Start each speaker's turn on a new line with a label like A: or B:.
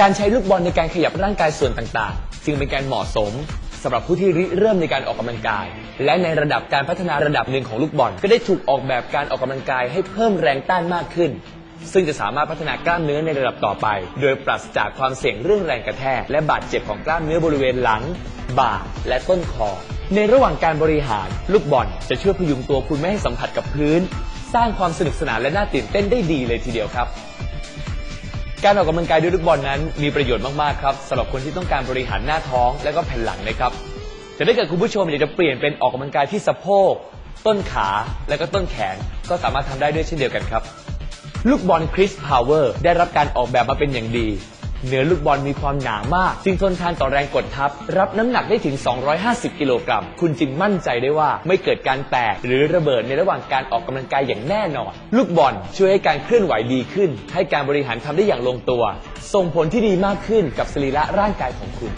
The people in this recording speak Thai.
A: การใช้ลูกบอลในการขยับร่างกายส่วนต่างๆ จึงเป็นการเหมาะสมสำหรับผู้ที่ริเริ่มในการออกกำลังกาย และในระดับการพัฒนาระดับหนึ่งของลูกบอล ก็ได้ถูกออกแบบการออกกำลังกายให้เพิ่มแรงต้านมากขึ้น ซึ่งจะสามารถพัฒนากล้ามเนื้อในระดับต่อไป โดยปราศจากความเสี่ยงเรื่องแรงกระแทกและบาดเจ็บของกล้ามเนื้อบริเวณหลัง บ่า และต้นคอ ในระหว่างการบริหาร ลูกบอลจะช่วยพยุงตัวคุณไม่ให้สัมผัสกับพื้น สร้างความสนุกสนานและน่าตื่นเต้นได้ดีเลยทีเดียวครับ การออกกำลังกายด้วยลูกบอลนั้น มีประโยชน์มากๆครับสำหรับคนที่ต้องการบริหารหน้าท้องและก็แผ่นหลังนะครับแต่ถ้าเกิดคุณผู้ชมอยากจะเปลี่ยนเป็นออกกำลังกายที่สะโพก ต้นขาและก็ต้นแขนก็สามารถทำได้ด้วยเช่นเดียวกันครับ ลูกบอลคริสพาวเวอร์ได้รับการออกแบบมาเป็นอย่างดี เนื้อลูกบอลมีความหนามากจึงทนทานต่อแรงกดทับ รับน้ำหนักได้ถึง 250 กิโลกรัม คุณจึงมั่นใจได้ว่าไม่เกิดการแตก หรือระเบิดในระหว่างการออกกำลังกายอย่างแน่นอน ลูกบอลช่วยให้การเคลื่อนไหวดีขึ้น ให้การบริหารทำได้อย่างลงตัว ส่งผลที่ดีมากขึ้นกับสรีระร่างกายของคุณ